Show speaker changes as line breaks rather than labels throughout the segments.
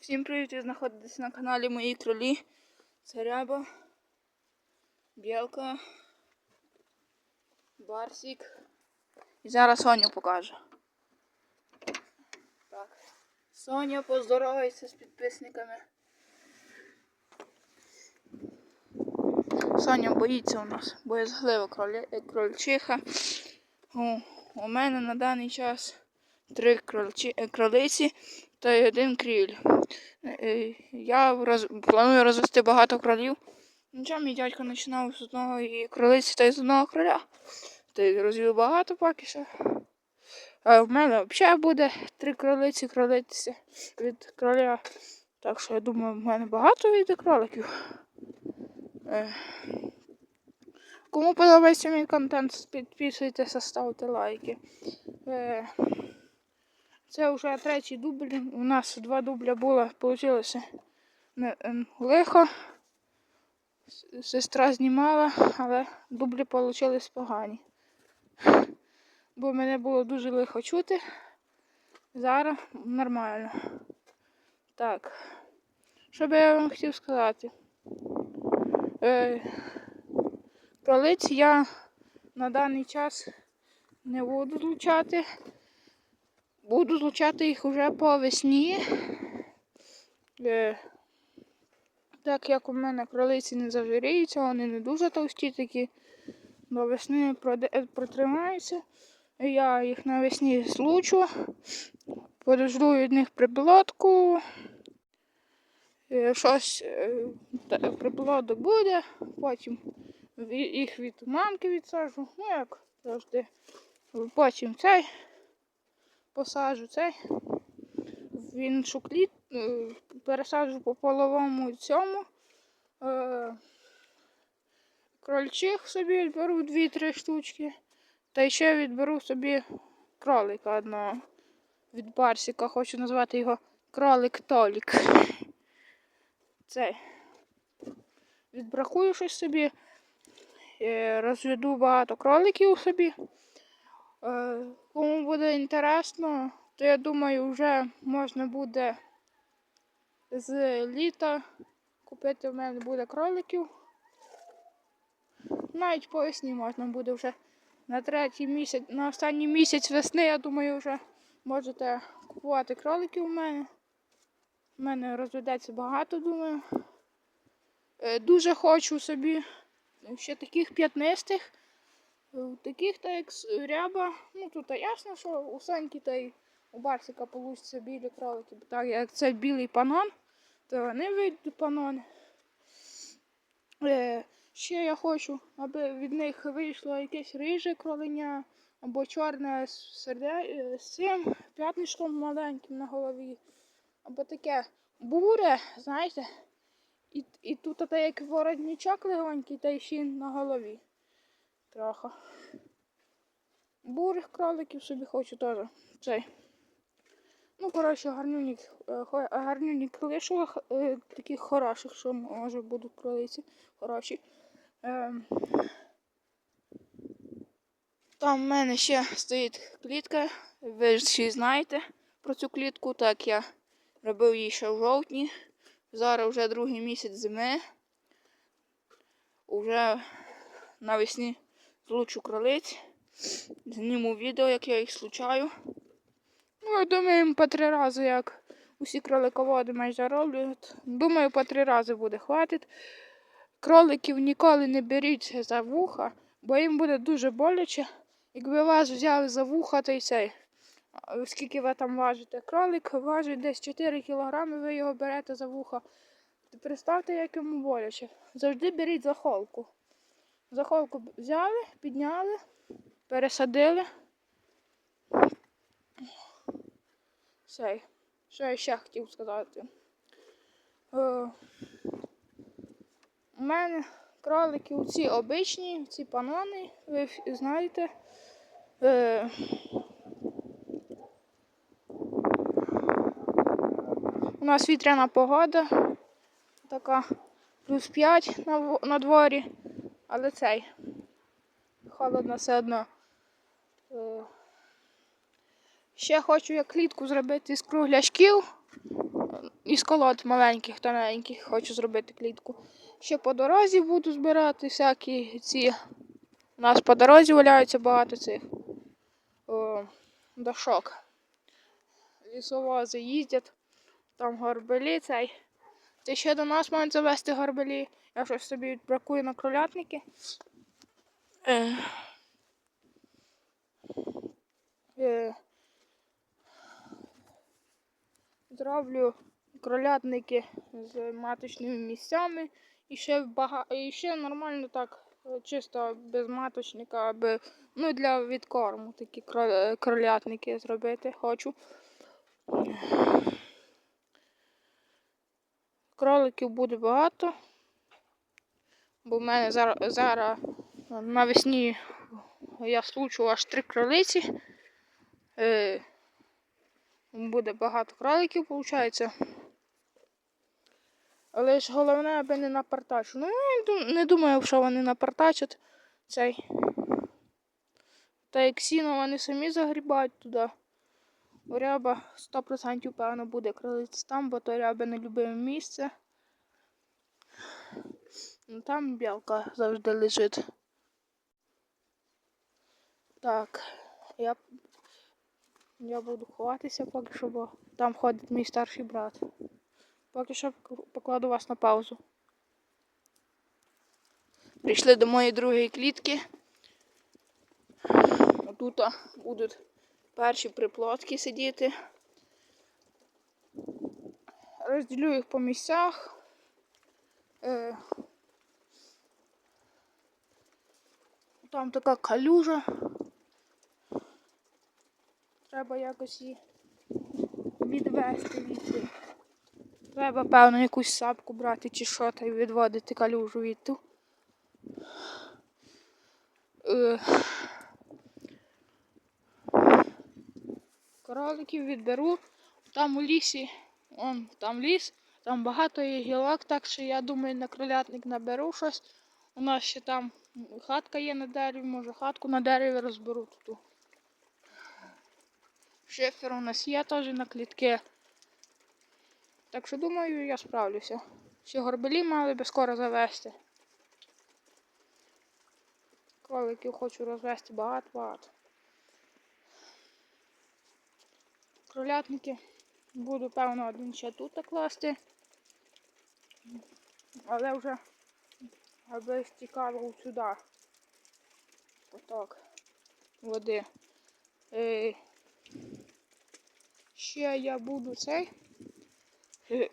Всім привіт, ви знаходитесь на каналі Мої кролі. Це ряба, білка, барсик. І зараз Соню покажу. Так. Соня, поздоровайся з підписниками. Соня боїться у нас, боязглива кролі... е, крольчиха. О, у мене на даний час три крольчі... е, кролиці та один кріль. Е, Я роз... планую розвести багато кролів. Нічого, мій дядько починав з одного і кролиці та й з одного кроля. Та розвів багато поки що. А в мене взагалі буде три кролиці кролиці від кроля. Так що я думаю, в мене багато вийде кроликів. Е, Кому подобається мій контент, підписуйтеся, ставте лайки. Це вже третій дубль. У нас два дубля було, вийшло ем, лихо. Сестра знімала, але дублі вийшли погані. Бо мене було дуже лихо чути. Зараз нормально. Так. Що би я вам хотів сказати? Е, кролиць я на даний час не буду злучати. Буду злучати їх вже по весні. Е, так як у мене кролиці не завіряються, вони не дуже товсті такі. До весни протримаються. Я їх навесні злучу, подожду від них приплодку. Е, Щось е, приплодок буде, потім їх від мамки відсаджу. Ну як завжди. Потім цей посаджу цей. В іншу кліт, е, пересаджу по половому цьому. Е, крольчих собі відберу 2-3 штучки. Та ще відберу собі кролика одного від Барсіка. Хочу назвати його кролик Толік. Цей. Відбракую щось собі. е, Розведу багато кроликів собі. Е, Кому буде інтересно, то я думаю, вже можна буде з літа купити в мене буде кроликів. Навіть по весні можна буде вже на третій місяць, на останній місяць весни, я думаю, вже можете купувати кроликів у мене. У мене розведеться багато, думаю. Е, Дуже хочу собі ще таких п'ятнистих. Е, Таких, так як ряба. Ну тут ясно, що у Саньки та й у Барсика получаться білі кролики. Бо Так як це білий панон, то вони вийдуть панони. Е, ще я хочу, аби від них вийшло якесь риже кроленя або чорне серде... з цим п'ятничком маленьким на голові. Або таке буре, знаєте. І, і тут та як воротничок легонький, та й ще на голові. Трохи. Бурих кроликів собі хочу теж. Цей. Ну, коротше, гарнюні, е, хо- гарнюні крилишок, е, таких хороших, що може будуть кролиці хороші. Ем. Там в мене ще стоїть клітка. Ви ж всі знаєте про цю клітку, так я робив її ще в жовтні. Зараз вже другий місяць зими. Уже навесні злучу кролиць. Зніму відео, як я їх случаю. Ну, я думаю, по три рази, як усі кролиководи майже роблять. Думаю, по три рази буде хватить. Кроликів ніколи не беріть за вуха, бо їм буде дуже боляче. Якби вас взяли за вуха, то й цей. Скільки ви там важите? Кролик важить десь 4 кілограми, ви його берете за вуха. Представте, як йому боляче. Завжди беріть за холку. За холку б- взяли, підняли, пересадили. Все. Що я ще хотів сказати? Е, у мене кролики ці обичні, ці панони, ви знаєте. Е, у нас вітряна погода. Така плюс 5 на, на дворі. Але цей. Холодно все одно. Е, Ще хочу я клітку зробити з кругляшків. із колод маленьких, тоненьких, хочу зробити клітку. Ще по дорозі буду збирати всякі ці. У нас по дорозі валяються багато цих о, дошок. Лісовози їздять, там горбелі цей. Це ще до нас мають завести горбелі. Я щось собі бракую на кролятники. Е, е, зроблю кролятники з маточними місцями. І ще, бага... і ще нормально так, е, чисто без маточника, аби ну, для відкорму такі е, кролятники зробити хочу. Кроликів буде багато. Бо в мене зараз, зараз навесні я случу аж три кролиці. Е, буде багато кроликів, виходить. Але ж головне, аби не напартачу. Ну, не думаю, що вони напартачать цей. Та як сіно вони самі загрібають туди. Ряба 100% певно буде кролиці там, бо то ряби не любиме місце. Ну, Там білка завжди лежить. Так, я, я буду ховатися поки що, бо там ходить мій старший брат. Поки що покладу вас на паузу. Прийшли до моєї другої клітки. Тут будуть перші приплотки сидіти. Розділю їх по місцях. Е, Там така калюжа. Треба якось її відвести від. Треба, певно, якусь сапку брати чи що та й відводити калюжу від ту. Кроликів відберу. Там у лісі, он, там ліс, там багато є гілок, так що я думаю, на кролятник наберу щось. У нас ще там хатка є на дереві, може хатку на дереві розберу тут. Шифер у нас є теж на клітки. Так що думаю, я справлюся. Ще горбелі мали би скоро завести. Кроликів хочу розвести багато-багато. Кролятники буду, певно, один ще тут класти. Але вже аби стікало сюди. Поток води. Е, ще я буду цей. Е,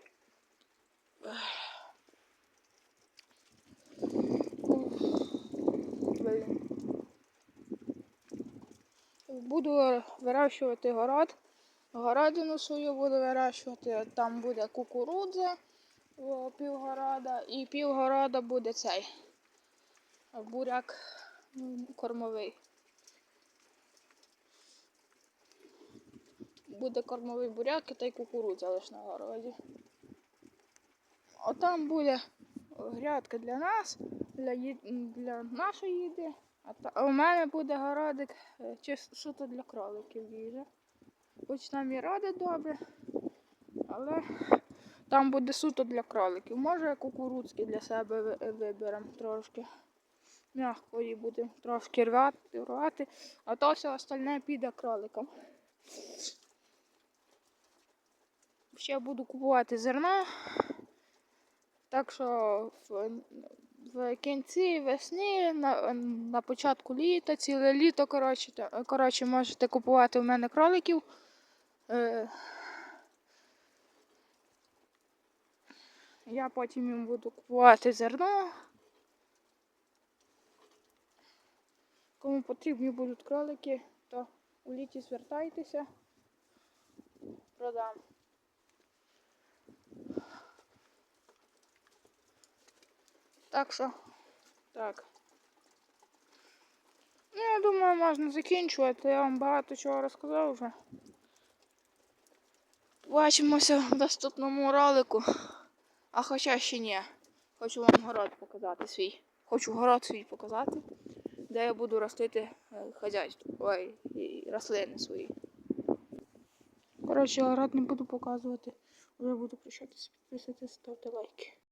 Буду вирощувати город. Городину свою буду вирощувати. Там буде кукурудза півгорода і півгорода буде цей буряк кормовий. Буде кормовий буряк і та й кукурудза лише на городі. Отам буде грядка для нас, для, для нашої їди. А, та, у мене буде городик е, чис- суто для кроликів їжа. Хоч там і родить добре, але там буде суто для кроликів. Може кукурудзки для себе виберемо трошки. Мягкої буде трошки рвати, рвати, а то все остальне піде кроликам. Ще буду купувати зерно. Так що в, в кінці весни, на, на початку літа, ціле літо, коротше, коротше, можете купувати у мене кроликів. Е, я потім їм буду купувати зерно. Кому потрібні будуть кролики, то у літі звертайтеся. Продам. Так що, так. Ну, я думаю, можна закінчувати. Я вам багато чого розказав вже. Бачимося в наступному ролику. А хоча ще ні. Хочу вам город показати свій. Хочу город свій показати, де я буду ростити е, хазяйство. Ой, і рослини свої. Коротше, город не буду показувати. Вже буду прощатися. Підписуйтесь, ставте лайки.